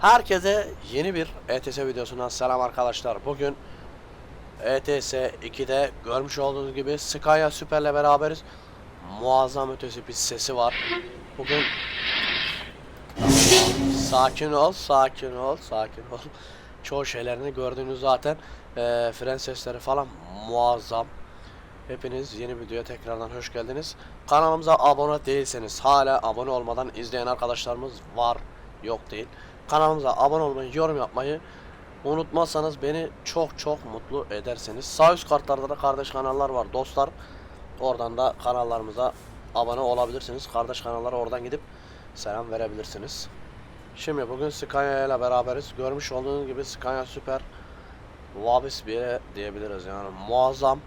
Herkese yeni bir ETS videosundan selam arkadaşlar. Bugün ETS 2'de görmüş olduğunuz gibi Scania Super'le beraberiz. Muazzam ötesi bir sesi var. Bugün sakin ol, sakin ol, sakin ol. Çoğu şeylerini gördüğünüz zaten. Ee, fren sesleri falan muazzam. Hepiniz yeni videoya tekrardan hoş geldiniz. Kanalımıza abone değilseniz hala abone olmadan izleyen arkadaşlarımız var yok değil. Kanalımıza abone olmayı, yorum yapmayı unutmazsanız beni çok çok mutlu edersiniz. Sağ üst kartlarda da kardeş kanallar var dostlar. Oradan da kanallarımıza abone olabilirsiniz. Kardeş kanallara oradan gidip selam verebilirsiniz. Şimdi bugün Scania ile beraberiz. Görmüş olduğunuz gibi Scania Super Vabis yere diyebiliriz yani muazzam.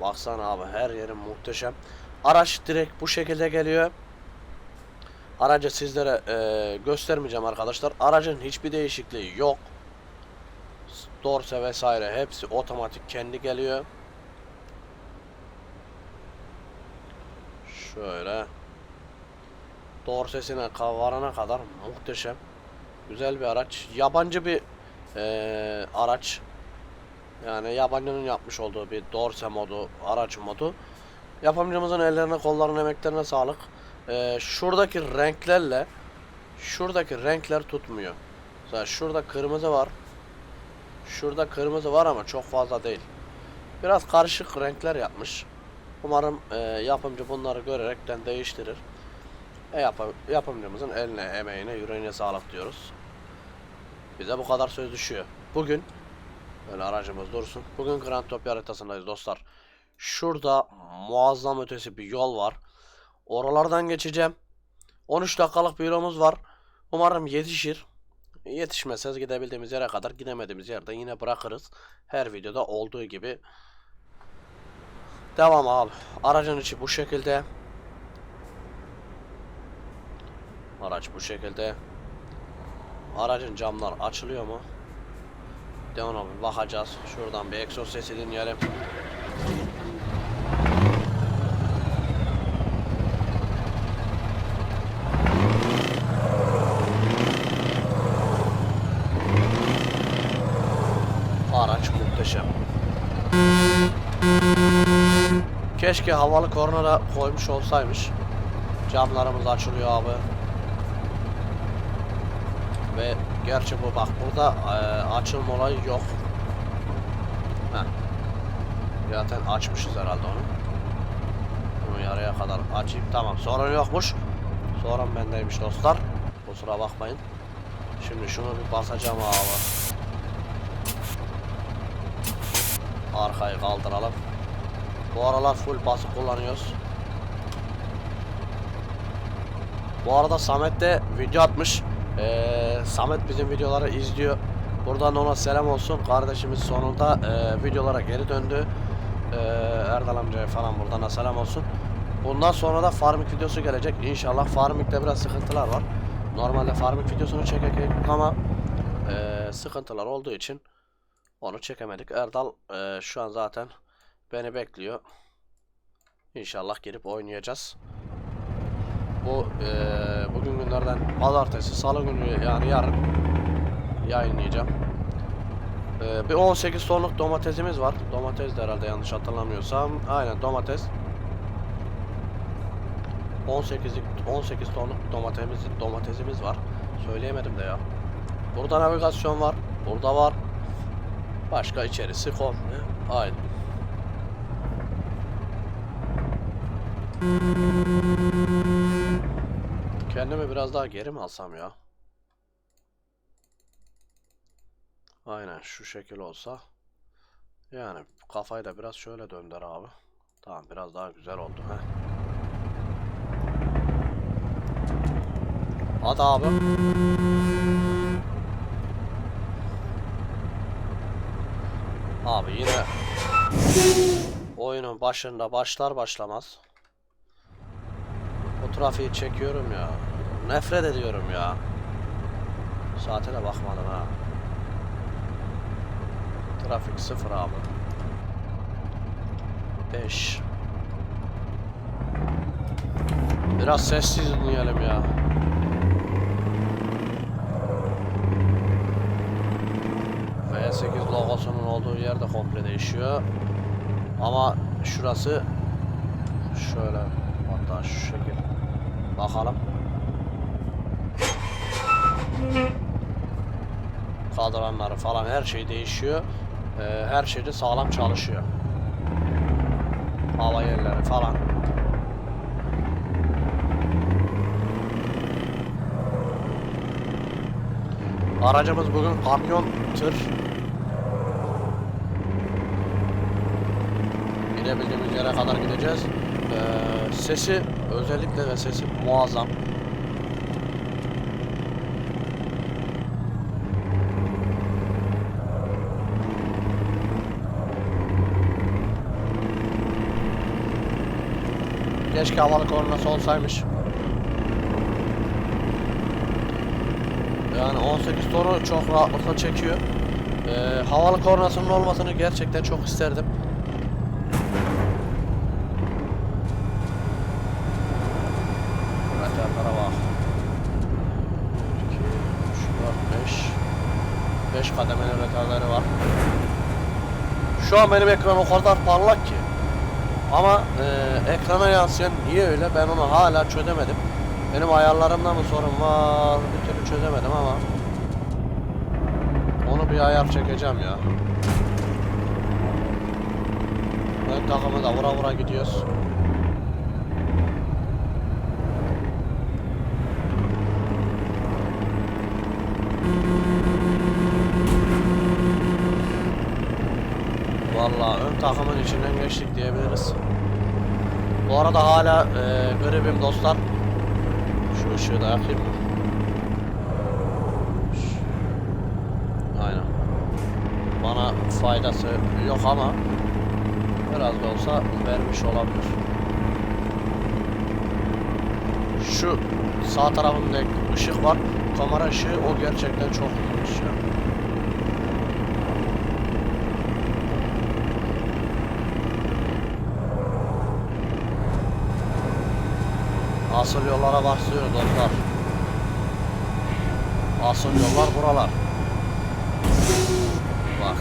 Baksana abi her yeri muhteşem. Araç direkt bu şekilde geliyor. Aracı sizlere e, göstermeyeceğim arkadaşlar. Aracın hiçbir değişikliği yok. Dorse vesaire hepsi otomatik kendi geliyor. Şöyle. Dorsesine varana kadar muhteşem. Güzel bir araç. Yabancı bir e, araç. Yani yabancının yapmış olduğu bir dorse modu, araç modu. Yapımcımızın ellerine, kollarına, emeklerine sağlık. Ee, şuradaki renklerle şuradaki renkler tutmuyor. Mesela şurada kırmızı var. Şurada kırmızı var ama çok fazla değil. Biraz karışık renkler yapmış. Umarım e, yapımcı bunları görerekten değiştirir. E, yap yapımcımızın eline, emeğine, yüreğine sağlık diyoruz. Bize bu kadar söz düşüyor. Bugün Böyle aracımız dursun. Bugün Grand Topya haritasındayız dostlar. Şurada muazzam ötesi bir yol var. Oralardan geçeceğim. 13 dakikalık bir yolumuz var. Umarım yetişir. Yetişmezseniz gidebildiğimiz yere kadar gidemediğimiz yerde yine bırakırız. Her videoda olduğu gibi. Devam abi. Aracın içi bu şekilde. Araç bu şekilde. Aracın camlar açılıyor mu? Devam abi bakacağız. Şuradan bir egzoz sesi dinleyelim. Araç muhteşem. Keşke havalı korna da koymuş olsaymış. Camlarımız açılıyor abi. Ve gerçi bu bak burada e, açılma olayı yok. Heh. Zaten açmışız herhalde onu. Bunu yarıya kadar açayım. Tamam sorun yokmuş. Sorun bendeymiş dostlar. Kusura bakmayın. Şimdi şunu bir basacağım abi. Arkayı kaldıralım. Bu aralar full basık kullanıyoruz. Bu arada Samet de video atmış. Ee, Samet bizim videoları izliyor. Buradan ona selam olsun. Kardeşimiz sonunda e, videolara geri döndü. Ee, Erdal amcaya falan buradan da selam olsun. Bundan sonra da farming videosu gelecek. İnşallah farmingde biraz sıkıntılar var. Normalde farming videosunu çekecek ama e, sıkıntılar olduğu için onu çekemedik. Erdal e, şu an zaten beni bekliyor. İnşallah gelip oynayacağız. Bu e, bugün günlerden pazartesi, salı günü yani yarın yayınlayacağım. E, bir 18 tonluk domatesimiz var. Domates de herhalde yanlış hatırlamıyorsam. Aynen domates. 18 18 tonluk domatesimiz domatesimiz var. Söyleyemedim de ya. Burada navigasyon var. Burada var. Başka içerisi komple aynı. Kendimi biraz daha geri mi alsam ya? Aynen şu şekil olsa. Yani kafayı da biraz şöyle döndür abi. Tamam biraz daha güzel oldu. Heh. Hadi abi. Abi yine oyunun başında başlar başlamaz trafiği çekiyorum ya. Nefret ediyorum ya. Saate de bakmadım ha. Trafik sıfır abi. 5 Biraz sessiz dinleyelim ya. V8 logosunun olduğu yerde komple değişiyor. Ama şurası şöyle hatta şu şekilde bakalım. Kadranları falan her şey değişiyor. Ee, her şey de sağlam çalışıyor. Hava yerleri falan. Aracımız bugün kamyon tır. Gidebildiğimiz yere kadar gideceğiz. Ee, sesi özellikle ve sesi muazzam. Keşke havalı kornası olsaymış. Yani 18 tonu çok rahatlıkla çekiyor. Ee, havalı kornasının olmasını gerçekten çok isterdim. Radarlara bak. 2, 3, 4, 5. 5 kademeli radarları var. Şu an benim ekran o kadar parlak ki. Ama e, ekrana yansıyan niye öyle ben onu hala çözemedim. Benim ayarlarımda mı sorun var bir türlü çözemedim ama onu bir ayar çekeceğim ya. Ön takımı da vura vura gidiyoruz. Vallahi ön takımın içinden geçtik diyebiliriz. Bu arada hala e, gribim dostlar. Şu ışığı da yakayım Aynen. Bana faydası yok ama biraz da olsa vermiş olabilir. Şu sağ tarafımda ışık var. Kamera ışığı o gerçekten çok iyiymiş ya. Asıl yollara başlıyoruz dostlar. Asıl yollar buralar. Bak.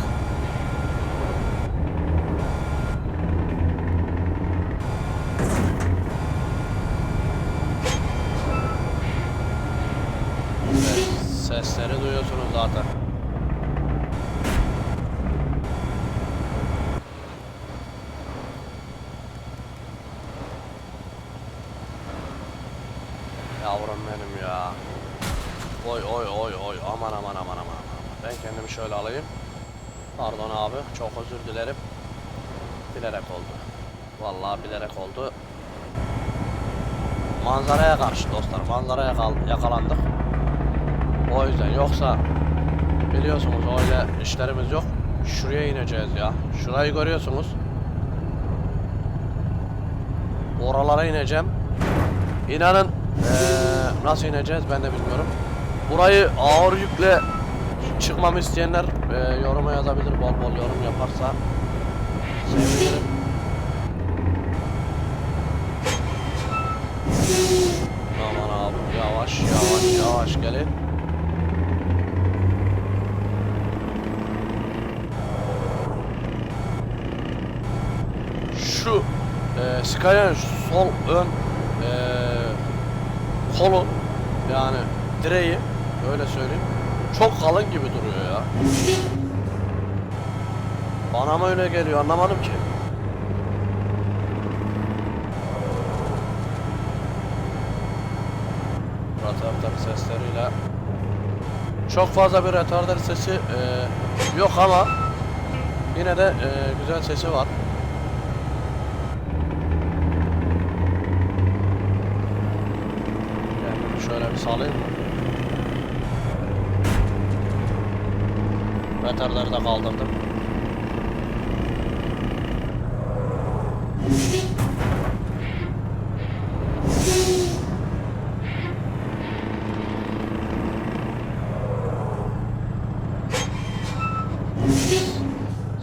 Evet, sesleri duyuyorsunuz zaten. Yavrum benim ya. Oy oy oy oy aman aman aman aman. Ben kendimi şöyle alayım. Pardon abi çok özür dilerim. Bilerek oldu. Vallahi bilerek oldu. Manzaraya karşı dostlar manzaraya yakal- yakalandık. O yüzden yoksa biliyorsunuz öyle işlerimiz yok. Şuraya ineceğiz ya. Şurayı görüyorsunuz. Oralara ineceğim. İnanın eee, nasıl ineceğiz ben de bilmiyorum. Burayı ağır yükle çıkmamı isteyenler eee, yoruma yazabilir. Bol bol yorum yaparsa sevinirim. Aman abi yavaş yavaş yavaş gelin. Şu eee Skyline'ın şu sol ön eee kolu yani direği öyle söyleyeyim çok kalın gibi duruyor ya. Bana mı öyle geliyor anlamadım ki. Retarder sesleriyle çok fazla bir retarder sesi eee, yok ama yine de eee, güzel sesi var. Kendimi şöyle bir salayım? Retardarı da kaldırdım.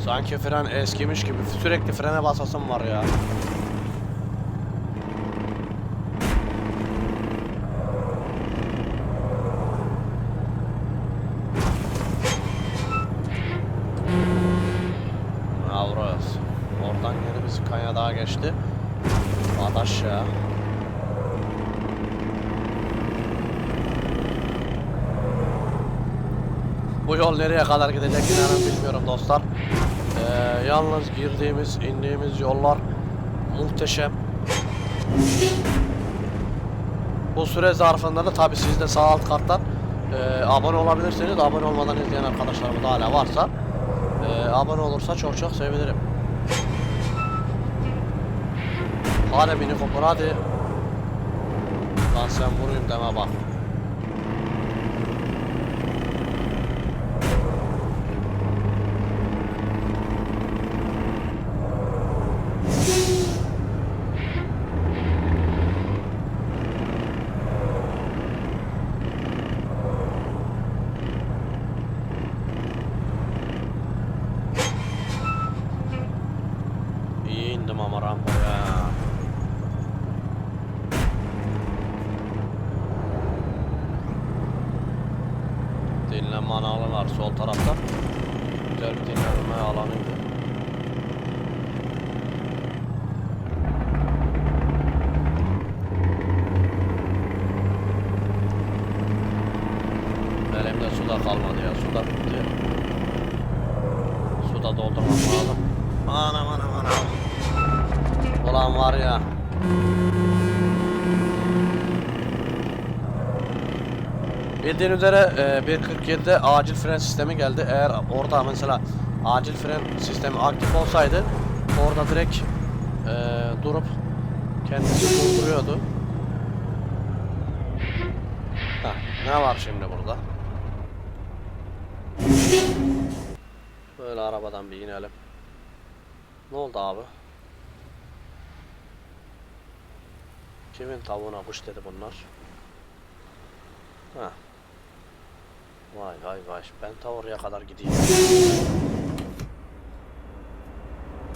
Sanki fren eskimiş gibi sürekli frene basasım var ya. Geçti. Adaş ya. Bu yol nereye kadar gidecek inanın bilmiyorum dostlar. Ee, yalnız girdiğimiz, indiğimiz yollar muhteşem. Bu süre zarfında da tabi siz de sağ alt karttan e, abone olabilirsiniz. Abone olmadan izleyen arkadaşlarım da hala varsa e, abone olursa çok çok sevinirim. Hadi Mini Cooper hadi. Lan sen vurayım deme bak. İyi indim ama rampaya. Dinlenme alanı var sol tarafta. Güzel bir dinlenme alanıydı. Elimde su da kalmadı ya. Su da bitti. Su da doldurmam lazım. Anam anam anam. Ulan var ya. Bildiğin üzere e, 1.47'de acil fren sistemi geldi. Eğer orada mesela acil fren sistemi aktif olsaydı orada direkt e, durup kendisi durduruyordu. Heh, ne var şimdi burada? Arabadan bir inelim. Ne oldu abi? Kimin tavuğuna kuş dedi bunlar? Ha. Vay vay vay. Ben ta oraya kadar gideyim.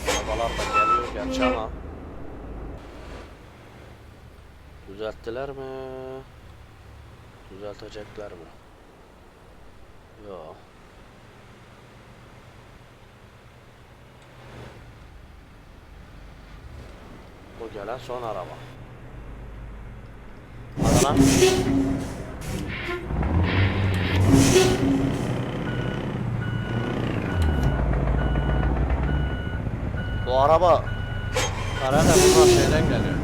Arabalar da geliyor gerçi ama. Düzelttiler mi? Düzeltecekler mi? Yok. Bu gelen son araba. Hadi lan. Bu araba herhalde bunlar şeyden geliyor.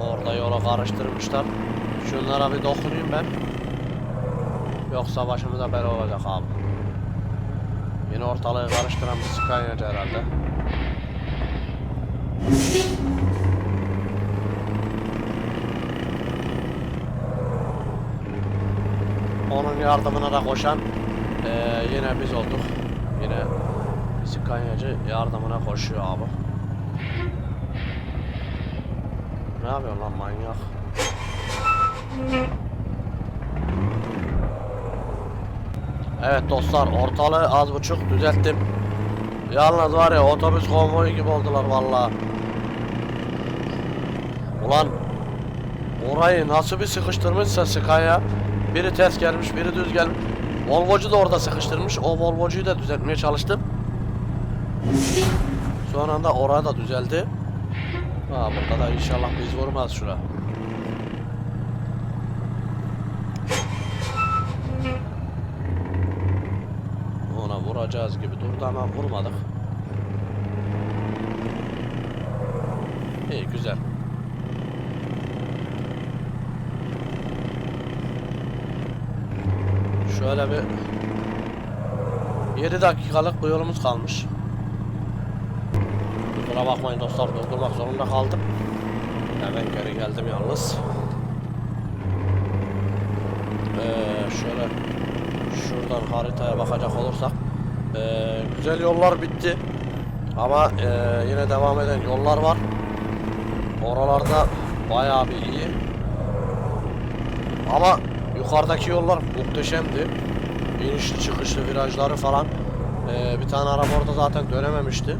Orada yola karıştırmışlar. Şunlara bir dokunayım ben. Yoksa başımıza bela olacak abi. Yine ortalığı karıştıran bir Scania'cı herhalde. Onun yardımına da koşan eee, yine biz olduk. Yine Scania'cı yardımına koşuyor abi. Ne yapıyorsun lan manyak? Evet dostlar ortalığı az buçuk düzelttim. Yalnız var ya otobüs konvoyu gibi oldular vallahi. Ulan orayı nasıl bir sıkıştırmışsa Scania biri ters gelmiş biri düz gelmiş. Volvocu da orada sıkıştırmış. O Volvocuyu da düzeltmeye çalıştım. Son anda orada da düzeldi. Ha burada da inşallah biz vurmaz şura. Ona vuracağız gibi durdu ama vurmadık. İyi güzel. Şöyle bir 7 dakikalık bir yolumuz kalmış. Kusura bakmayın dostlar durdurmak zorunda kaldım. Hemen geri geldim yalnız. Ee, şöyle şuradan haritaya bakacak olursak ee, güzel yollar bitti ama ee, yine devam eden yollar var oralarda bayağı bir iyi ama yukarıdaki yollar muhteşemdi inişli çıkışlı virajları falan Ee, bir tane araba orada zaten dönememişti.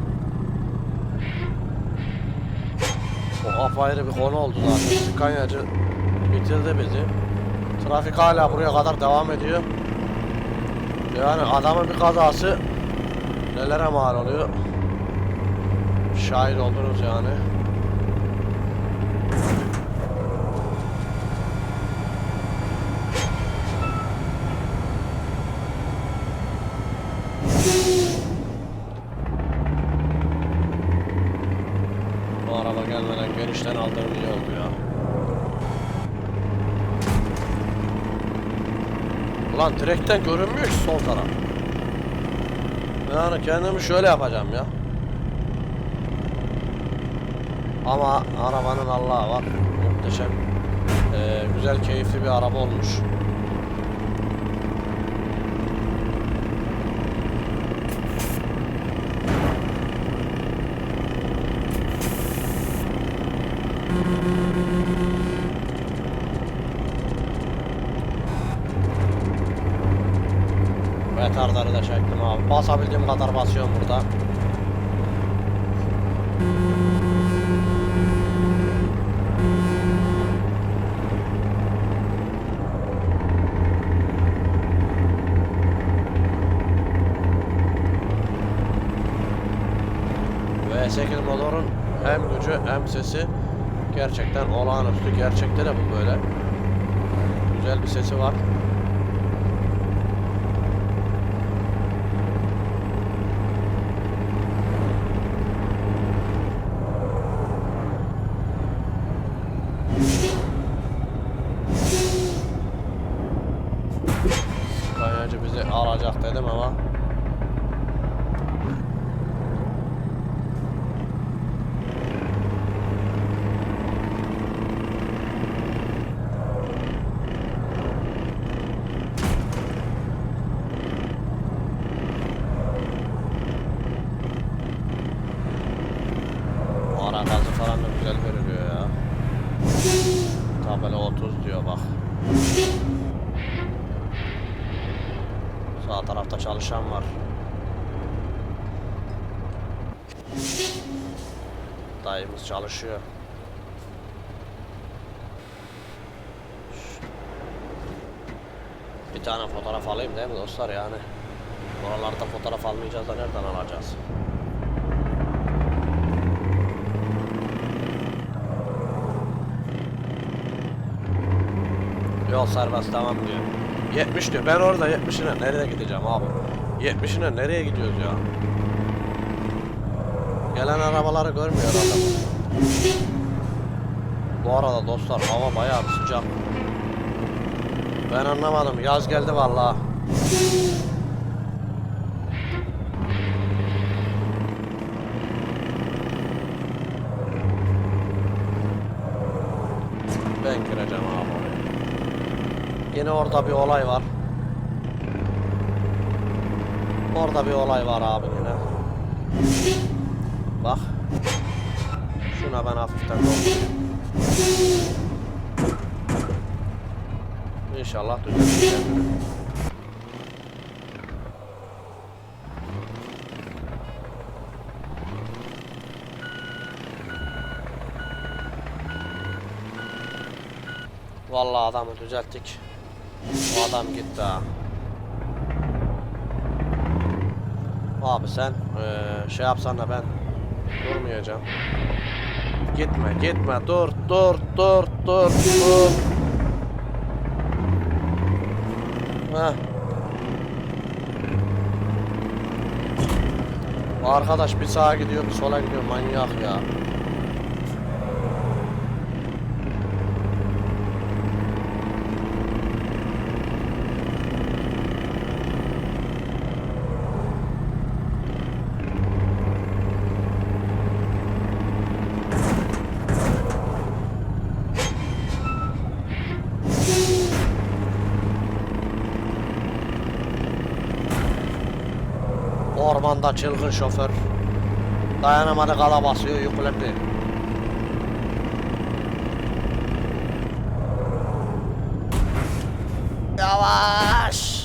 O apayrı bir konu oldu zaten. Skanyacı bitirdi bizi. Trafik hala buraya kadar devam ediyor. Yani adamın bir kazası nelere mal oluyor. Şahit oldunuz yani. Bu araba gelmeden genişten aldığım iyi oldu ya. Ulan direkten görünmüyor ki sol taraf. Yani kendimi şöyle yapacağım ya. Ama arabanın Allah'ı var. Muhteşem. Ee, güzel, keyifli bir araba olmuş. Retardarı da çektim abi. Basabildiğim kadar basıyorum burada. V8 motorun hem gücü hem sesi gerçekten olağanüstü. Gerçekte de bu böyle. Güzel bir sesi var. Kayacı bizi alacak dedim ama Ara gazı falan da güzel veriliyor ya. Tabela 30 diyor bak. Sağ tarafta çalışan var. Dayımız çalışıyor. Bir tane fotoğraf alayım değil mi dostlar yani? Oralarda fotoğraf almayacağız da nereden alacağız? Yol serbest tamam diyor. 70 diyor. Ben orada 70'ine nereye gideceğim abi? 70'ine nereye gidiyoruz ya? Gelen arabaları görmüyor adam. Bu arada dostlar hava bayağı sıcak. Ben anlamadım. Yaz geldi vallahi. Ben gireceğim abi. Yine orada bir olay var. Orada bir olay var abi yine. Bak. Şuna ben hafiften doldurayım. İnşallah düzelir. Vallahi adamı düzelttik. O adam gitti ha. Abi sen eee, şey yapsan da ben durmayacağım. Gitme gitme dur dur dur dur dur. Heh. Arkadaş bir sağa gidiyor bir sola gidiyor manyak ya. Ormanda çılgın şoför. Dayanamadı kala basıyor yüklendi. Yavaş.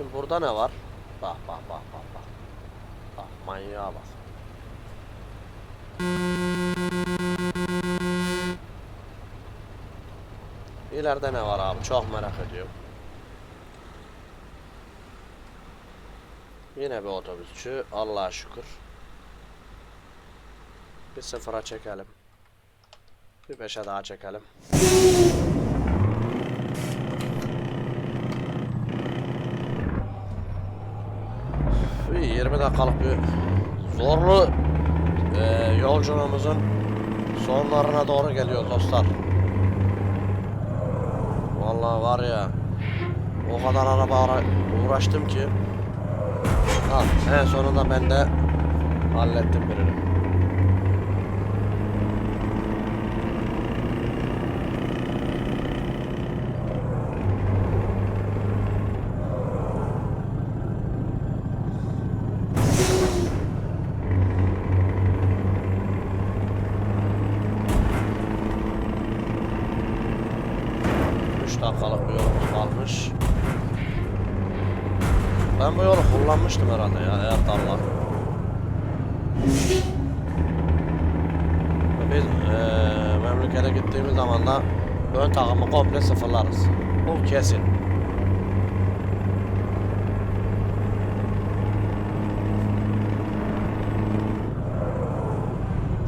Şimdi burada ne var? Bak bak bak bak bak. Bak manyağa bak. İleride ne var abi? Çok merak ediyorum. Yine bir otobüsçü. Allah'a şükür. Bir sıfıra çekelim. Bir beşe daha çekelim. Bir 20 dakikalık bir zorlu eee, yolculuğumuzun sonlarına doğru geliyor dostlar. Vallahi var ya o kadar araba ara- uğraştım ki ha, en sonunda ben de hallettim birini. Üç dakikalık bir yolumuz kalmış. Ben bu yolu kullanmıştım herhalde ya eğer darla. Biz eee memlekete gittiğimiz zaman da ön takımı komple sıfırlarız. Bu kesin.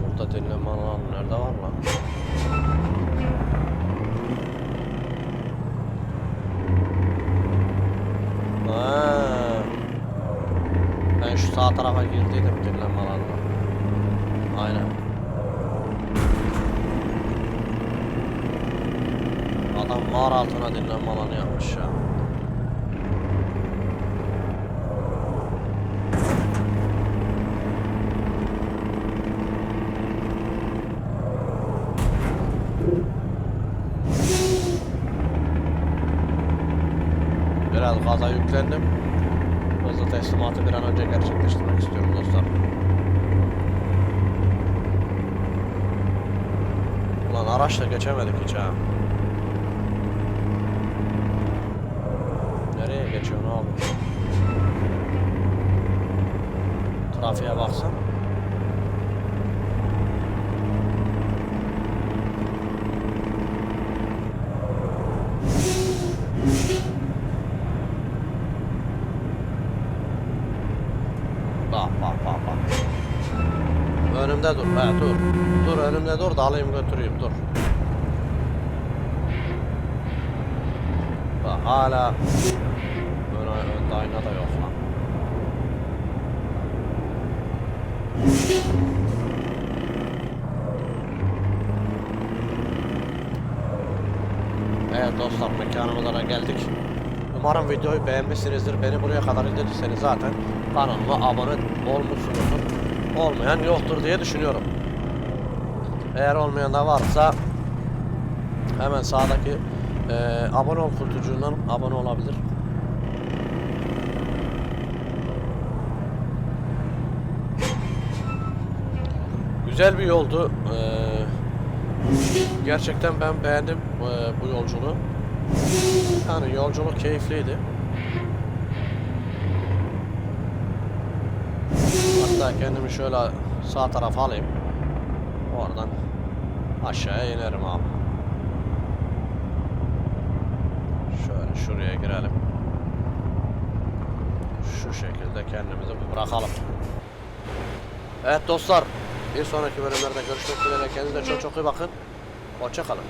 Burada dinlenme alanı nerede var lan? Ha. Ben şu sağ tarafa girdiydim dinlenme alanına. Aynen. Adam mağara altına dinlenme alanı yapmış ya. Biraz gaza yüklendim. Hızlı teslimatı bir an önce gerçekleştirmek istiyorum dostlar. Ulan araçla geçemedik hiç ha. Nereye geçiyorsun abi? Trafiğe baksan. Bak bak bak bak. Önümde dur be dur. Dur önümde dur da alayım götüreyim dur. Bak hala önde ayna da yok lan. Evet dostlar mekanımıza geldik. Umarım videoyu beğenmişsinizdir. Beni buraya kadar izlediyseniz zaten kanalıma abone olmuşsunuzdur. Olmayan yoktur diye düşünüyorum. Eğer olmayan da varsa hemen sağdaki eee, abone ol kutucuğundan abone olabilir. Güzel bir yoldu. Eee, gerçekten ben beğendim eee, bu yolculuğu. Yani yolculuk keyifliydi. Hatta kendimi şöyle sağ tarafa alayım. Oradan aşağıya inerim abi. Şöyle şuraya girelim. Şu şekilde kendimizi bırakalım. Evet dostlar, bir sonraki bölümlerde görüşmek dileğiyle kendinize çok çok iyi bakın. Hoşça kalın.